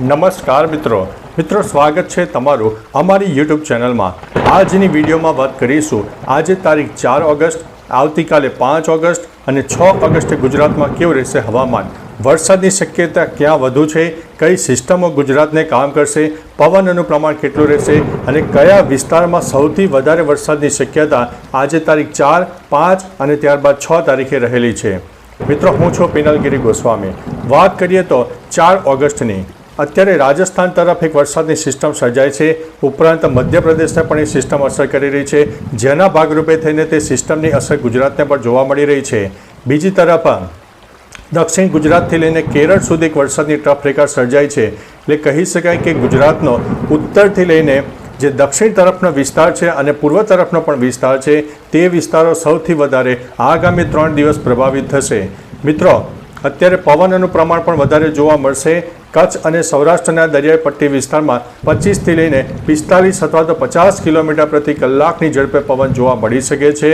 નમસ્કાર મિત્રો. મિત્રો, સ્વાગત છે તમારું અમારી યુટ્યુબ ચેનલમાં. આજની વિડીયોમાં વાત કરીશું. આજે તારીખ ચાર ઓગસ્ટ, આવતીકાલે પાંચ ઓગસ્ટ અને છ ઓગસ્ટે ગુજરાતમાં કેવું રહેશે હવામાન? વરસાદની શક્યતા ક્યાં વધુ છે? કઈ સિસ્ટમો ગુજરાતને કામ કરશે? પવનનું પ્રમાણ કેટલું રહેશે? અને કયા વિસ્તારમાં સૌથી વધારે વરસાદની શક્યતા આજે તારીખ ચાર, પાંચ અને ત્યારબાદ છ તારીખે રહેલી છે? મિત્રો, હું છું પિનલગીરી ગોસ્વામી. વાત કરીએ તો ચાર ઓગસ્ટની. અત્યારે રાજસ્થાન તરફ એક વરસાદની સિસ્ટમ સર્જાય છે. ઉપરાંત મધ્યપ્રદેશને પણ એ સિસ્ટમ અસર કરી રહી છે. જેના ભાગરૂપે થઈને તે સિસ્ટમની અસર ગુજરાતને પણ જોવા મળી રહી છે. બીજી તરફ, દક્ષિણ ગુજરાતથી લઈને કેરળ સુધી એક વરસાદની ટ્રફ રેખા સર્જાય છે. એટલે કહી શકાય કે ગુજરાતનો ઉત્તરથી લઈને જે દક્ષિણ તરફનો વિસ્તાર છે અને પૂર્વ તરફનો પણ વિસ્તાર છે, તે વિસ્તારો સૌથી વધારે આગામી ત્રણ દિવસ પ્રભાવિત થશે. મિત્રો, અત્યારે પવનનું પ્રમાણ પણ વધારે જોવા મળશે. કચ્છ અને સૌરાષ્ટ્રના દરિયાઈ પટ્ટી વિસ્તારમાં પચીસથી લઈને પિસ્તાલીસ અથવા તો પચાસ કિલોમીટર પ્રતિ કલાકની ઝડપે પવન જોવા મળી શકે છે.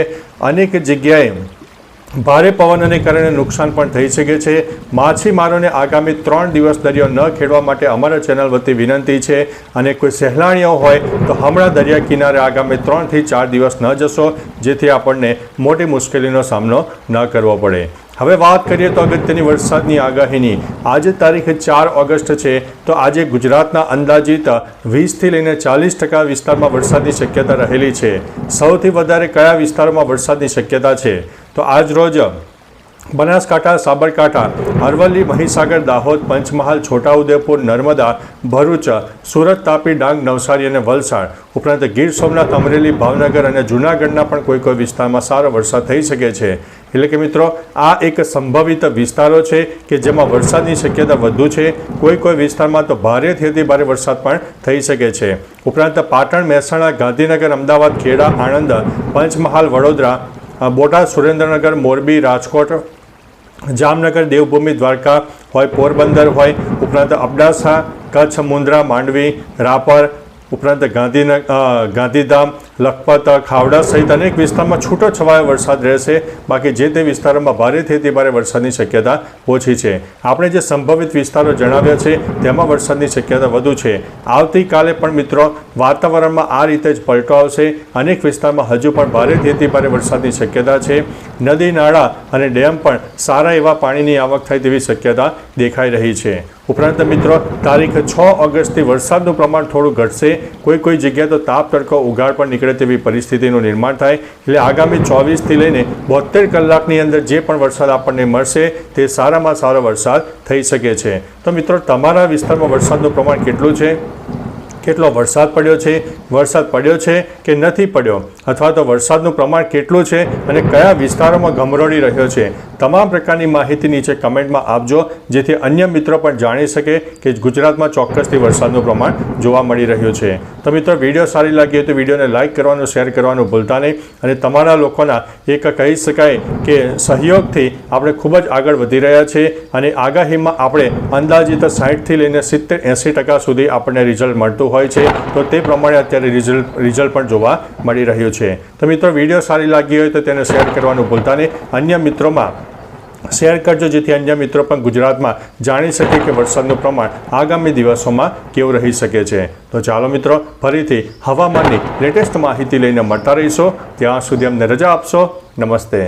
અનેક જગ્યાએ ભારે પવનને કારણે નુકસાન પણ થઈ શકે છે. માછીમારોને આગામી ત્રણ દિવસ દરિયો ન ખેડવા માટે અમારા ચેનલ વતી વિનંતી છે. અને કોઈ સહેલાણીઓ હોય તો હમણાં દરિયા કિનારે આગામી ત્રણથી ચાર દિવસ ન જશો, જેથી આપણને મોટી મુશ્કેલીનો સામનો ન કરવો પડે. હવે વાત કરીએ તો અગત્યની વરસાદની આગાહીની. આજે તારીખે ચાર ઓગસ્ટ છે, તો આજે ગુજરાતના અંદાજિત વીસથી લઈને ચાલીસ ટકા વિસ્તારમાં વરસાદની શક્યતા રહેલી છે. સૌથી વધારે કયા વિસ્તારોમાં વરસાદની શક્યતા છે? તો આજ રોજ બનાસકાંઠા, સાબરકાંઠા, અરવલ્લી, મહીસાગર, દાહોદ, પંચમહાલ, છોટાઉદેપુર, નર્મદા, ભરૂચ, સુરત તાપી, ડાંગ, નવસારી અને વલસાડ. ઉપરાંત ગીર સોમનાથ, અમરેલી, ભાવનગર અને જૂનાગઢના પણ કોઈ કોઈ વિસ્તારમાં સારો વરસાદ થઈ શકે છે. એટલે કે મિત્રો, આ એક સંભવિત વિસ્તારો છે કે જેમાં વરસાદની શક્યતા વધુ છે. કોઈ કોઈ વિસ્તારમાં તો ભારેથી અતિ ભારે વરસાદ પણ થઈ શકે છે. ઉપરાંત પાટણ, મહેસાણા, ગાંધીનગર, અમદાવાદ, ખેડા, આણંદ, પંચમહાલ, વડોદરા બોટાદ સુરેન્દ્રનગર, મોરબી, રાજકોટ, જામનગર, દેવભૂમિ, દ્વારકા હોય પોરબંદર હોય, ઉપરાંત અબડાસા, કચ્છ મુન્દ્રા માંડવી, રાપર ઉપરાંત ગાંધીનગર ગાંધીધામ, લખપત, ખાવડા સહિત અનેક વિસ્તારમાં છૂટો છવાયો વરસાદ રહેશે. બાકી જે તે વિસ્તારોમાં ભારેથી તે ભારે વરસાદની શક્યતા ઓછી છે. આપણે જે સંભવિત વિસ્તારો જણાવ્યા છે, તેમાં વરસાદની શક્યતા વધુ છે. આવતીકાલે પણ મિત્રો, વાતાવરણમાં આ રીતે જ પલટો આવશે. અનેક વિસ્તારમાં હજુ પણ ભારેથી તે ભારે વરસાદની શક્યતા છે. નદી, નાળા અને ડેમ પણ સારા એવા પાણીની આવક થાય તેવી શક્યતા દેખાઈ રહી છે. ઉપરાંત મિત્રો, તારીખ છ ઓગસ્ટથી વરસાદનું પ્રમાણ થોડું ઘટશે. કોઈ કોઈ જગ્યાએ તો તાપ, તડકો ઉગાડ પણ નીકળે તેવી પરિસ્થિતિનું નિર્માણ થાય. એટલે આગામી ચોવીસથી લઈને બોતેર કલાકની અંદર જે પણ વરસાદ આપણને મળશે, તે સારામાં સારો વરસાદ થઈ શકે છે. તો મિત્રો, તમારા વિસ્તારમાં વરસાદનું પ્રમાણ કેટલું છે? કેટલો વરસાદ પડ્યો છે, વરસાદ પડ્યો છે કે નથી પડ્યો? અથવા તો વરસાદનું પ્રમાણ કેટલું છે અને કયા વિસ્તારોમાં ગમરોડી રહ્યો છે? તમામ પ્રકારની માહિતી નીચે કમેન્ટમાં આપજો, જેથી અન્ય મિત્રો પણ જાણી શકે કે ગુજરાતમાં ચોક્કસથી વરસાદનું પ્રમાણ જોવા મળી રહ્યું છે. તો મિત્રો, વીડિયો સારી લાગી હોય તો વિડીયોને લાઇક કરવાનું, શેર કરવાનું ભૂલતા નહીં અને તમારા લોકોના એક કહી શકાય કે સહયોગથી આપણે ખૂબ જ આગળ વધી રહ્યા છે અને આગાહીમાં આપણે અંદાજિત સાઠથી લઈને સિત્તેર એંસી ટકા સુધી આપણને રિઝલ્ટ મળતું હોય છે, તો તે પ્રમાણે અત્યારે રિઝલ્ટ રિઝલ્ટ પણ જોવા મળી રહ્યું છે. તો મિત્રો વીડિયો સારી લાગી હોય તો તેને શેર કરવાનું ભૂલતા નહીં. અન્ય મિત્રોમાં શેર કરજો, જેથી અન્ય મિત્રો પણ ગુજરાતમાં જાણી શકે કે વરસાદનું પ્રમાણ આગામી દિવસોમાં કેવું રહી શકે છે. તો ચાલો મિત્રો, ફરીથી હવામાનની લેટેસ્ટ માહિતી લઈને મળતા રહીશો. ત્યાં સુધી અમને રજા આપશો. નમસ્તે.